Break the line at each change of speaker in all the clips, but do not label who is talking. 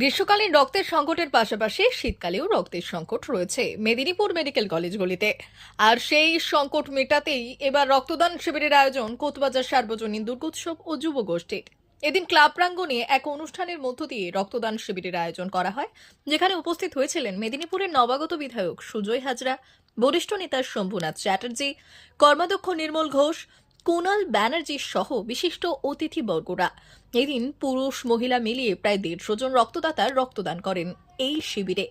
গ্রীষ্মকালীন রক্তের সংকটের পাশাপাশি শীতকালেও রক্তের সংকট রয়েছে মেদিনীপুর মেডিকেল কলেজগুলিতে। আর সেই সংকট মেটাতেই এবার রক্তদান শিবিরের আয়োজন কোতবাজার সার্বজনীন দুর্গোৎসব ও যুব গোষ্ঠীর। এদিন ক্লাব প্রাঙ্গণে এক অনুষ্ঠানের মধ্য দিয়ে রক্তদান শিবিরের আয়োজন করা হয়, যেখানে উপস্থিত হয়েছিলেন মেদিনীপুরের নবাগত বিধায়ক সুজয় হাজরা, বরিষ্ঠ নেতা শম্ভুনাথ চ্যাটার্জি, কর্মাধ্যক্ষ নির্মল ঘোষ কুনাল ব্যানার্জি সহ বিশিষ্ট অতিথিবর্গরা। এদিন পুরুষ মহিলা মিলিয়ে প্রায় দেড়শো জন রক্তদাতা রক্তদান করেন এই শিবিরে।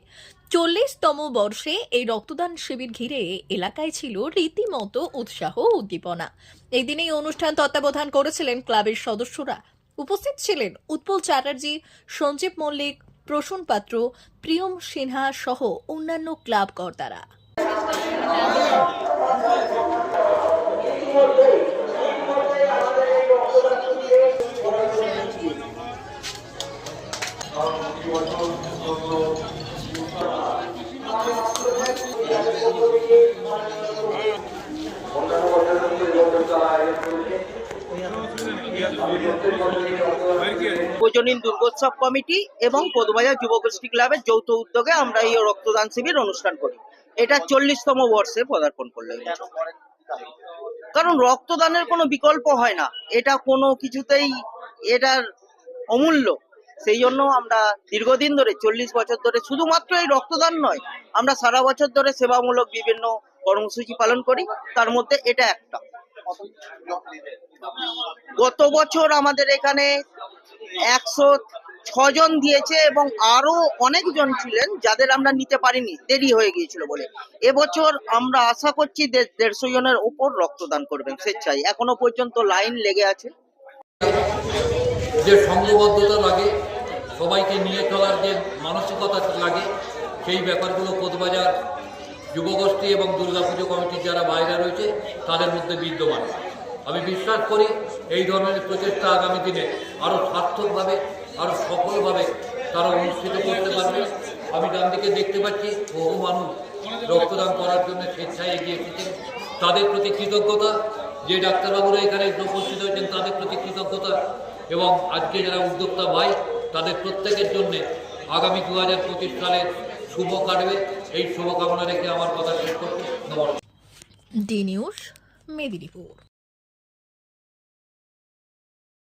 চল্লিশতম বর্ষে এই রক্তদান শিবির ঘিরে এলাকায় ছিল রীতিমতো উৎসাহ উদ্দীপনা। এদিন এই অনুষ্ঠান তত্ত্বাবধান করেছিলেন ক্লাবের সদস্যরা। উপস্থিত ছিলেন উৎপল চ্যাটার্জি, সঞ্জীব মল্লিক, প্রসূন পাত্র, প্রিয়ম সিনহা সহ অন্যান্য ক্লাব কর্তারা।
প্রজনীন দুর্গোৎসব কমিটি এবং পদবাজার যুবগোষ্ঠী ক্লাবের যৌথ উদ্যোগে আমরা এই রক্তদান শিবির অনুষ্ঠান করি। এটা চল্লিশতম বর্ষে পদার্পণ করল কারণ রক্তদানের কোনো বিকল্প হয় না। এটা কোনো কিছুতেই এটার অমূল্য। সেই জন্য আমরা দীর্ঘদিন ধরে, চল্লিশ বছর ধরে শুধুমাত্র এই রক্তদান নয়, আমরা সারা বছর ধরে সেবামূলক বিভিন্ন কর্মসূচি পালন করি। তার মধ্যে এটা একটা। গত বছর আমাদের এখানে একশো ছজন দিয়েছে এবং আরও অনেকজন ছিলেন যাদের আমরা নিতে পারিনি, দেরি হয়ে গিয়েছিল বলে। এবছর আমরা আশা করছি দেড়শো জনের উপর রক্তদান করবেন স্বেচ্ছায়। এখনও পর্যন্ত লাইন লেগে আছে।
যে সংঘবদ্ধতা লাগে, সবাইকে নিয়ে চলার যে মানসিকতা লাগে, সেই ব্যাপারগুলো কোতবাজার যুবগোষ্ঠী এবং দুর্গাপুজো কমিটির যারা বাইরে রয়েছে, তাদের মধ্যে বিদ্যমান। আমি বিশ্বাস করি এই ধরনের প্রচেষ্টা আগামী দিনে আরও সার্থকভাবে আরও সফলভাবে তারা অনুষ্ঠিত করতে পারবে। আমি ডান দিকে দেখতে পাচ্ছি বহু মানুষ রক্তদান করার জন্য স্বেচ্ছায় এগিয়ে এসেছেন। তাদের প্রতি কৃতজ্ঞতা, যে ডাক্তারবাবুরা এখানে উপস্থিত হয়েছেন, তাদের প্রতি কৃতজ্ঞতা এবং আজকে যারা উদ্যোক্তা ভাই, তাদের প্রত্যেকের জন্যে আগামী দু হাজার পঁচিশ সালের শুভ কাটবে। এই শুভকামনা রেখে আমার কথা শেষ করছি। নমস্কার
ডি নিউজ মেদিনীপুর।